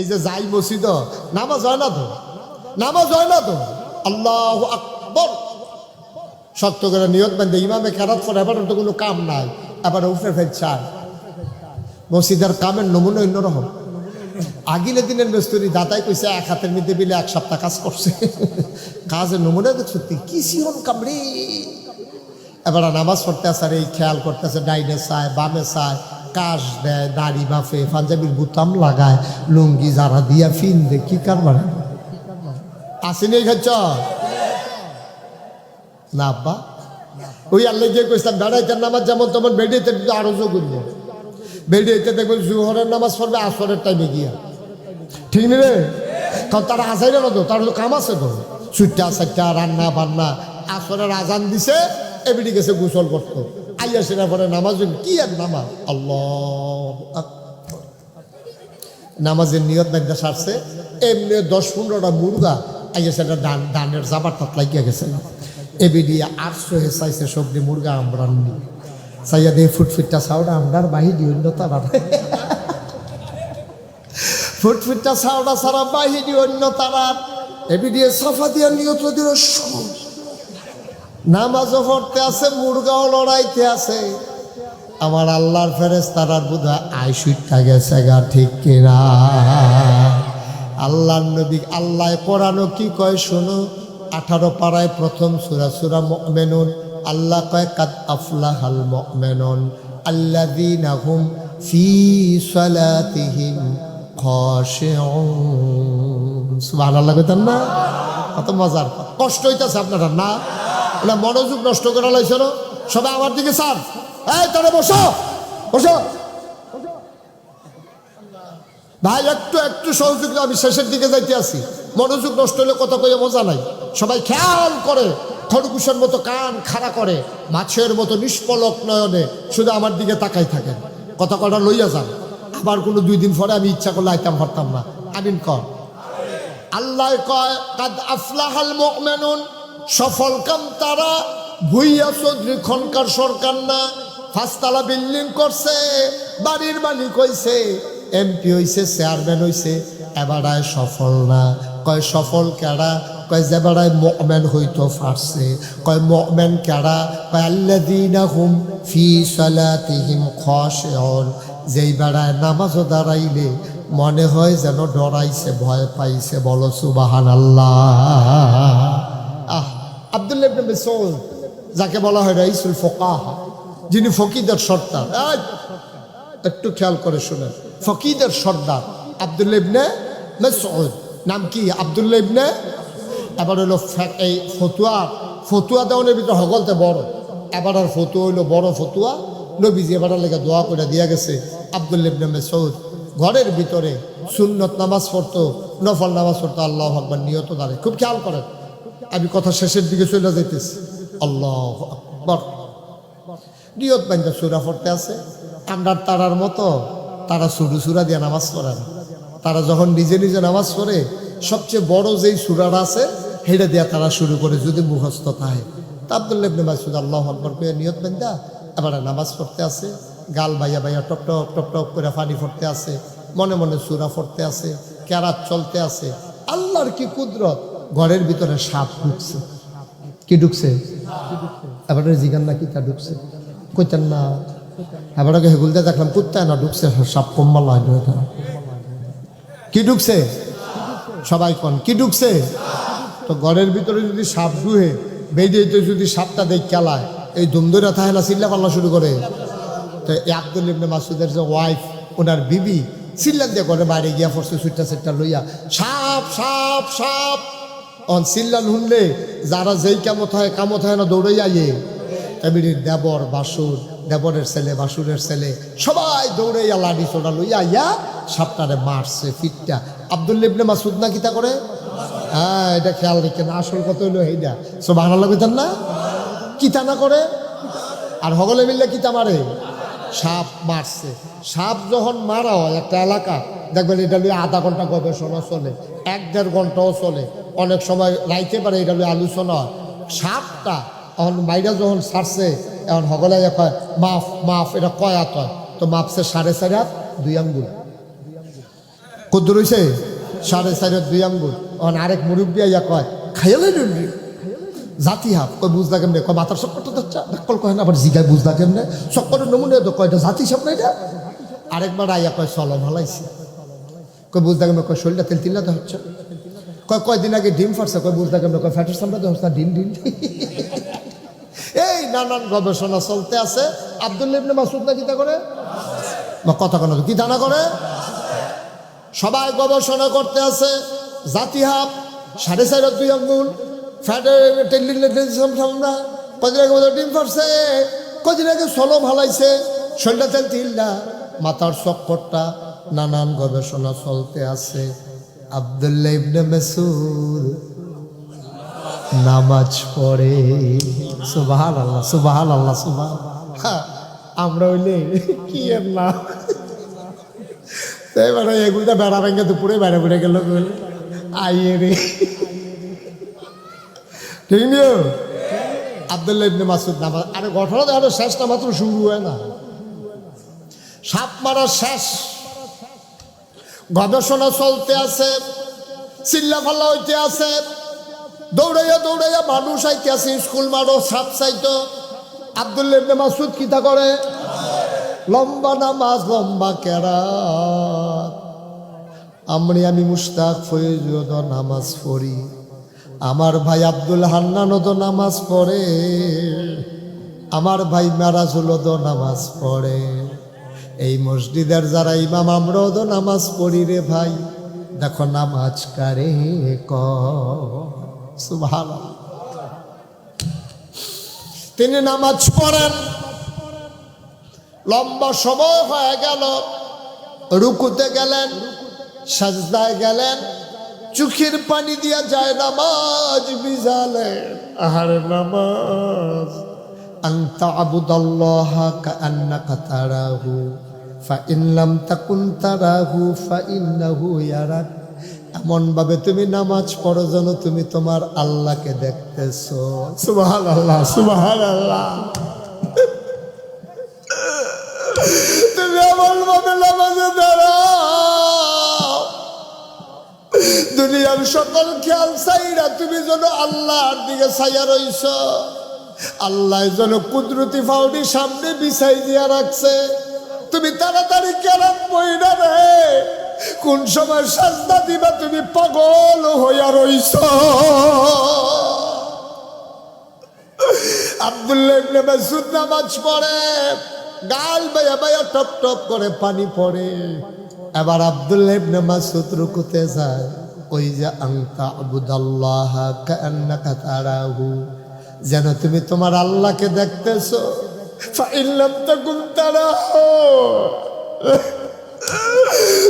এই যে যাই মসজিদ, নামাজ হয় না তো? নামাজ হয় না তো? আল্লাহ আকবর। শক্ত করে নিয়ত বান্ধে ইমামে কেরাত করে, এবার তো কোনো কাম নাই, এবার উফরে ফেল চায় মসজিদের কামের নমুনা অন্যরকম। আগিলে দিনের মেস্তরি দাদাই কইছে, এক হাতের মধ্যে বিলে এক সপ্তাহ কাজ করছে। কাজের নমুনা দেখছ তুই কি সিহন কামড়ে এবার নামাজ পড়তে আসার এই খেয়াল করতেছে, ডাইনে চায়, বামে চায় কাশ দেয় দাড়ি বাফে পাঞ্জাবির বুতাম লাগায়, লুঙ্গি যারা দিয়া ফিন দে কি কারবার? আসেনি খাচ্ছ? না, আব্বা। ওই আল্লাহ গিয়ে কইতাম বেড়াইতেন নামাজ যেমন তেমন বেড়িয়েতে আরও যোগ করব। বেড়িয়েতে দেখবেন জুহরের নামাজ পড়বে, আসরের টাইমে গিয়া। ঠিক নেই রে? কারণ তারা আসাই না তো, তার তো কাম আছে তো। সুইটা সাইটা রান্না বান্না আসরের আজান দিছে, এবিডি গেছে গোসল করতো। আইয়া সেটা পরে নামাজ কি আর নামাজ? আল্লাহ নামাজের নিয়ত ব্যাগটা সারছে, এমনি দশ পনেরোটা মুরগা আইয়া সেটা ডান ডানের জাবার তাত লাগিয়া গেছে এবিডি আটশো হে চাইছে সবজি মুরগা আমরা নি চাইয়া দিয়ে ফুটফিটটা চাউডা আমরার বাহিনী অন্য তারা। ফুটফুটটা সাউডা সারা বাহিনী অন্য তারা। এবিডিয়ে সাফা দিয়া নিয়ত দিল সব। নামাজও পড়তে আছে, মুরগাও লড়াইতে আছে। আমার আল্লাহর ফেরেস তারার বোধ হয় আইসুইটা গেছে গা, ঠিক কিনা? আল্লাহর নবী, আল্লাহ কোরআনও কি কয় শোনো? আঠারো পাড়ায় প্রথম সুরা সুরা মেনুন আল্লাহ কয়, কাদ আফলাহাল মেনন আল্লাযীনা হুম ফি সালাতিহিম খাশিউন। সুবহানাল্লাহ কইতাম না? কত মজার কষ্ট হইতাছে আপনারা, না? ওরা মনোযোগ নষ্ট করা লাইছিল সবাই আমার দিকে স্যার এই তারা বসো বসো। ভাই, একটু একটু সহযোগিতা, আমি শেষের দিকে যাইতে আছি মনোযোগ নষ্ট হলে কথা কইয়া মজা নাই। সবাই খেয়াল করে, খরগোশের মতো কান খাড়া করে, মাছের মতো নিষ্পলক নয়নে শুধু আমার দিকে তাকাই থাকেন। কথা কটা লইয়া যান। আবার কোনো দুই দিন পরে আমি ইচ্ছা করলে আইতাম পারতাম না। আমিন কর। আল্লাহ কয়, কাদ আফলাহাল মুমিনুন সফল কাম তারা, ভুইয়া চৌধুরী খনকার সরকার না। পাঁচতলা বিল্ডিং করছে, বাড়ির মালিক হইছে, এমপি হইছে, চেয়ারম্যান হইছে এবারায় সফল না। কয় সফল কেডা? কয় যে বেড়ায় মকমেন হইতো ফারছে কয় মকমেন কেডা? কয় আল্লাদিনা হুম ফি সালাতিহিম খশিউন। যেই বেড়ায় নামাজও দাঁড়াইলে মনে হয় যেন ডরাইছে, ভয় পাইছে, বলো সুবাহান আল্লাহ ইবনে যাকে বলা হয় রাইসুল ফোকাহা, যিনি ফকিদের সর্দার। একটু খেয়াল করে শুনেন। ফকিদের সর্দার মাসউদ। নাম কি আব্দুল্লাহ ইবনে? এবার হলো এই ফতুয়া ফতুয়া দেওয়ানের ভিতরে হগলতে বড়। এবার আর ফতুয়া হইল বড় ফতুয়া। নবীজি এবার লেগে দোয়া করে দিয়া গেছে আব্দুল্লাহ ইবনে মাসউদ। ঘরের ভিতরে সুন্নত নামাজ পড়তো, নফল নামাজ পড়তো, আল্লাহ আকবার নিয়ত দাঁড়ে খুব খেয়াল করেন। আমি কথা শেষের দিকে চলে যাইতেছি। আল্লাহ নিয়ত বান্ধা সুরা পড়তে আছে। আমরা তারার মতো, তারা সুরু সুরা দিয়ে নামাজ পড়েন তারা যখন নিজে নিজে নামাজ পড়ে, সবচেয়ে বড় যেই সুরাটা আছে, হেঁটে দেয়া তারা শুরু করে যদি মুখস্থ থাকে। তা আল্লাহ আকবর করে নিয়ত বান্ধা এবার নামাজ পড়তে আছে। গাল বাইয়া বাইয়া টপ টপ টপ টপ করে পানি পড়তে আছে। মনে মনে সুরা পড়তে আছে। ক্যারাত চলতে আছে। আল্লাহর কি কুদরত? ঘরের ভিতরে সাপ ঢুকছে। কি ঢুকছে? এবারে জিগান না কি তা ঢুকছে? কইতেন না। এবারে হেগুলতে দেখলাম কুত্তায় না ঢুকছে, সাপ কম্বাল কি ঢুকছে? সবাই কন, কি ঢুকছে? তো ঘরের ভিতরে যদি সাপ ঢুহে বেরিয়ে যদি সাপটা দেখ খেলায় এই থাকে না চিল্লা পাল্লা শুরু করে। তো আব্দুল ইবনে মাসুদের যে ওয়াইফ, ওনার বিবি চিল্লান দিয়ে ঘরে বাইরে গিয়া পড়ছে সুইটা সেটটা লইয়া, সাপ সাপ সাপ অন চিল্লান শুনলে যারা যেই কামত হয় কামত হয় না দৌড়ে আইয়ে। এমনির দেবর, বাসুর, দেবরের ছেলে, বাসুরের ছেলে, সবাই দৌড়াইয়া লাঠি চোড়া লইয়া আইয়া সাপটারে মারছে, ফিটটা। আব্দুল ইবনে মাসুদ না কিতা করে? হ্যাঁ এটা খেয়াল রেখেন, আসল কত হইল এইটা সব ভালো লাগতেন না কিতা না করে? আর হগলে মিললে কিতা মারে? সাপ মারছে। সাপ যখন মারা হয়, একটা এলাকা, দেখবেন এটা নিয়ে আধা ঘণ্টা গবেষণা চলে, এক দেড় ঘন্টাও চলে। অনেক সময় রাইতে পারে, এটা আলোচনা। সাপটা এখন বাইরে যখন সারছে, এখন হগলে কয় মাফ মাফ, এটা কয় হাত হয় তো মাপছে সাড়ে চারি হাত দুই আঙ্গুল। কদ্দু রইছে? সাড়ে চারের দুই আঙ্গুল। অন আরেক মুরব্বী আইয়া কয় খাইলে জাতি হাফ কয়, বুঝলা কেমনে? কয়, মাথার চক্করটা ধরছে কল কয় না, আবার জিগায় বুঝলা কেমনে? চক্করের নমুনে তো কয়, এটা জাতি সব না এটা? আরেকবার আইয়া কয় চলো ভালাইছে কয়, বুঝলা কেমনে? কয়, শরীরটা তেল তিল্লাতে হচ্ছে। কয় কয়দিন আগে ডিম ফাটছে? কয় বুঝলা কেমনে কয়, ফ্যাটের সামনে হচ্ছে ডিম ডিম। এই নানান গবেষণা চলতে আছে। আব্দুল্লাহ ইবনে মাসুদ না কিতা করে? কথা কোনো কি দানা করে? সবাই গবেষণা করতে আছে। জাতি হাফ সাড়ে চার দুই আঙ্গুল। ফ্যাটের টেলিনা কদিন আগে ডিম ফাটছে। কদিন আগে সলো ভালাইছে শরীরটা তেল তিল্লা মাথার চক্করটা নানান গবেষণা চলতে আছে। আবদুল্লাহ ইবনে মেসুদ নামাজ পড়ে। সুবাহান আল্লাহ সুবাহান আল্লাহ সুবাহ আমরা হইলে কি এর না? এবারে এগুলোটা বেড়া ভেঙে দুপুরে বেড়ে বেড়ে গেল আইয়ে রে। ঠিক নিও আবদুল্লাহ ইবনে মাসুদ নামাজ আরে ঘটনা দেখো শেষটা মাত্র শুরু হয় না। সাপ মারা শেষ। গবেষণা চলতে আছে, চিল্লা ফাল্লা হইতে আছে। দৌড়াইয়া দৌড়াইয়া মানুষ আইতে আছে, স্কুল মারো, সাপ চাইতো। আবদুল্লাহ ইবনে মাসুদ কিতা করে? লম্বা নামাজ, লম্বা কেরা আমি আমি মুস্তাক ফৈজুদ নামাজ পড়ি। আমার ভাই আব্দুল হান্নানও তো নামাজ পড়ে। আমার ভাই মেরাজুলও তো নামাজ পড়ে। এই মসজিদের যারা ইমাম, আমরাও তো নামাজ পড়ি রে ভাই। দেখো নামাজ কারে ক? সুবহানাল্লাহ। তিনি নামাজ পড়েন। লম্বা সময় হয়ে গেল। রুকুতে গেলেন, সাজদায় গেলেন। চোখের পানি দিয়া যায় নামাজ বিজালেন। আহার নামাজ। أن تعبد الله كأنك تراه فإن لم تكن تراه فإنه يراك এমন ভাবে তুমি নামাজ পড়ো যেন তুমি তোমার আল্লাহকে দেখতেছো সুবাহান আল্লাহ সুবাহান আল্লাহ তুমি এমন ভাবে নামাজে দাঁড়াও দুনিয়ার সকল খেয়াল চাইরা তুমি যেন আল্লাহর দিকে চাইয়া রইছ আল্লাহ যেন কুদরতি ফাউডি সামনে বিছাই দিয়া রাখছে। তুমি তাড়াতাড়ি কেরাত বইনা রে। কোন সময় সাজদা দিবা তুমি পাগল হইয়া রইছ। আব্দুল্লাহ ইবনে মাসউদ নামাজ পড়ে। গাল বাইয়া বাইয়া টপ টপ করে পানি পড়ে। এবার আব্দুল্লাহ ইবনে মাসউদ রুকুতে যায়। ওই যে আংতা আবুদাল্লাহ কান্নাকা তারাহু। যেন তুমি তোমার আল্লাহকে দেখতেছো।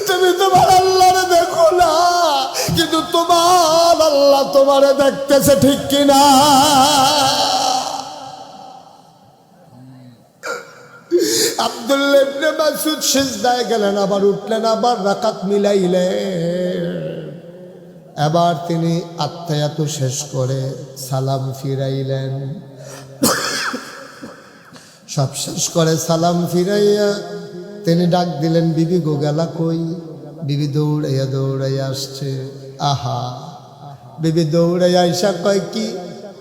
তুমি তোমার আল্লাহরে দেখো না, কিন্তু তোমার আল্লাহ তোমারে দেখতেছে ঠিক কিনা? আব্দুল্লাহ ইবনে শেষ দায় গেলেন, আবার উঠলেন, আবার রাকাত মিলাইলেন। এবার তিনি আত্মায়াত শেষ করে সালাম ফিরাইলেন। সব শেষ করে সালাম ফিরাইয়া তিনি ডাক দিলেন, বিবি গো গেলা কই? বিবি দৌড়াইয়া দৌড়াইয়া আসছে। আহা, বিবি দৌড়াইয়া আইসা কয়, কি?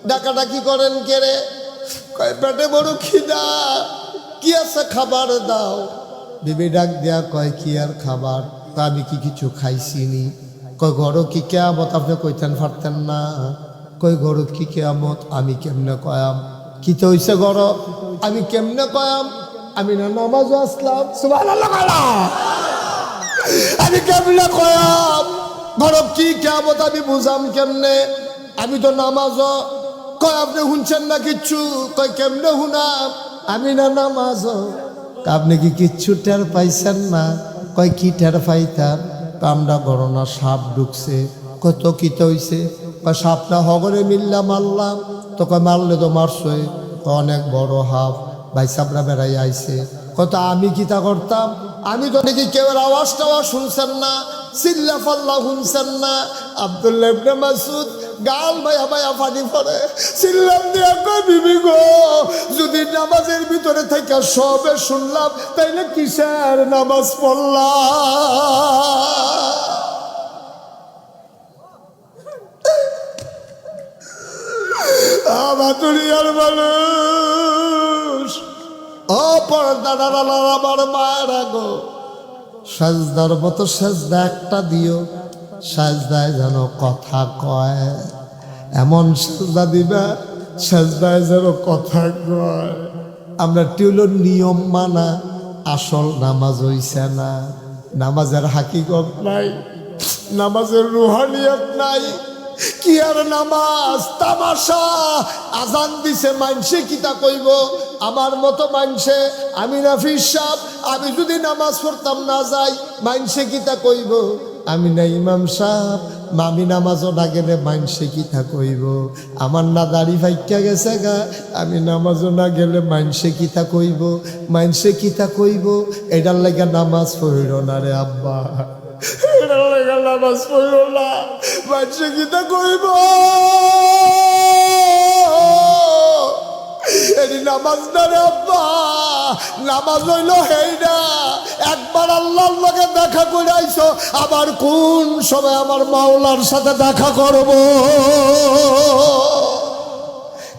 ডাকাডাকি করেন কেরে কয়, পেটে বড় খিদা। কি আছে খাবার দাও? বিবি ডাক দেয়া কয়, কি আর খাবার? তা আমি কি কিছু খাইছিনি কয় ঘর কি কেয়ামত আপনি কইতেন পারতেন না? কই ঘর কি কেয়ামত, আমি কেমনে কয়াম? কি তো হইছে ঘর আমি কেমনে কয়াম? আমি না নমাজ আসলাম। আমি কেমনে কয়াম? ঘর কি কেয়ামত আমি বুঝাম কেমনে? আমি তো নামাজ কয় আপনি শুনছেন না কিচ্ছু? কয় কেমনে শুনাম? আমি না নামাজ আপনি কি কিচ্ছু টের পাইছেন না? কয় কি টের পাইতাম? কামড়া গণনা সাপ ঢুকছে। কত কিত হইছে? কয় সাপ না হগরে মিল্লা মারলাম তো কয় মারলে তো মারছই। অনেক বড় হাফ ভাই সাবরা বেড়াই আইছে। কত আমি কিতা করতাম? আমি তো নাকি কেউ আওয়াজ টাওয়াজ শুনছেন না, চিল্লা ফাল্লা শুনছেন না। আব্দুল্লাহ মাসুদ গাল ভাইয়া ভাইয়া পানি পড়ে। চিল্লাম দিয়া বিবি গো, যদি নামাজের ভিতরে থেকে সবে শুনলাম, তাইলে কিসের নামাজ পড়লাম? বাতুরিয়ার মানুষ। ও পর্দার আমার মায়েরা গো। সাজদার মতো সাজদা একটা দিও, সাজদায় যেন কথা কয়। এমন সাজদা দিবা, সাজদায় যেন কথা কয়। আমরা টিউলোর নিয়ম মানা, আসল নামাজ হইছে না। নামাজের হাকিকত নাই, নামাজের রুহানিয়ত নাই। কি আর নামাজ, তামাশা? আজান দিছে মানসে কিতা কইব? আমার মতো মানসে আমি নাফিস সাহ আমি যদি নামাজ পড়তাম না যাই মানসে কিতা কইব? আমি না ইমাম সাহ মামি নামাজও না গেলে মানসে কিতা কইব? আমার না দাড়ি ভাইকা গেছে গা, আমি নামাজও না গেলে মানসে কিতা কইব? মানসে কিতা কইব? এটার লাগে নামাজ পড়ল না রে আব্বা। এটার লাগে নামাজ পড়ল না মানসে কিতা কইব এটি নামাজ না রে আব্বা নামাজ হইল হেইডা একবার আল্লাহর লগে দেখা করে আইছো আবার কোন সময় আমার মাওলার সাথে দেখা করব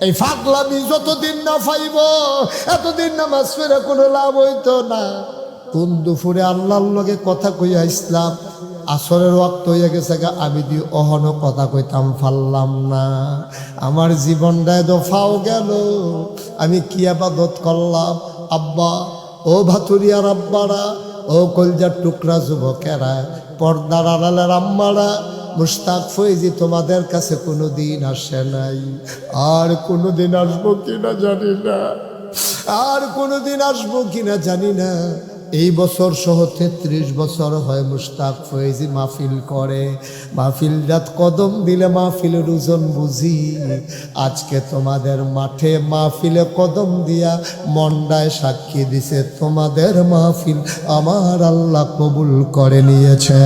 এই ফাগলামি যতদিন না পাইব, এতদিন নামাজ ফেরে কোনো লাভ হইতো না। কোন দুপুরে আল্লাহর লগে কথা কইয়া ইসলাম আসরের ওয়াক্ত হয়ে গেছে গা, আমি দি অহনো কথা কইতাম পারলাম না। আমার জীবনটায় দফাও গেল, আমি কি আবাদত করলাম? আব্বা, ও ভাতুরিয়ার আব্বারা ও কলজার টুকরা যুবকেরা, পর্দার আড়ালের আম্মারা মুস্তাক ফৈজি তোমাদের কাছে কোনো দিন আসে নাই। আর কোনো দিন আসব কিনা জানি না। আর কোনো দিন আসব কিনা জানি না। এই বছর সহ তেত্রিশ বছর হয় মুস্তাক ফয়েজি মাহফিল করে। মাহফিল রাত কদম দিলে মাহফিলের রুজন বুঝি। আজকে তোমাদের মাঠে মাহফিলে কদম দিয়া মন্ডায় সাক্ষী দিছে তোমাদের মাহফিল। আমার আল্লাহ কবুল করে নিয়েছে।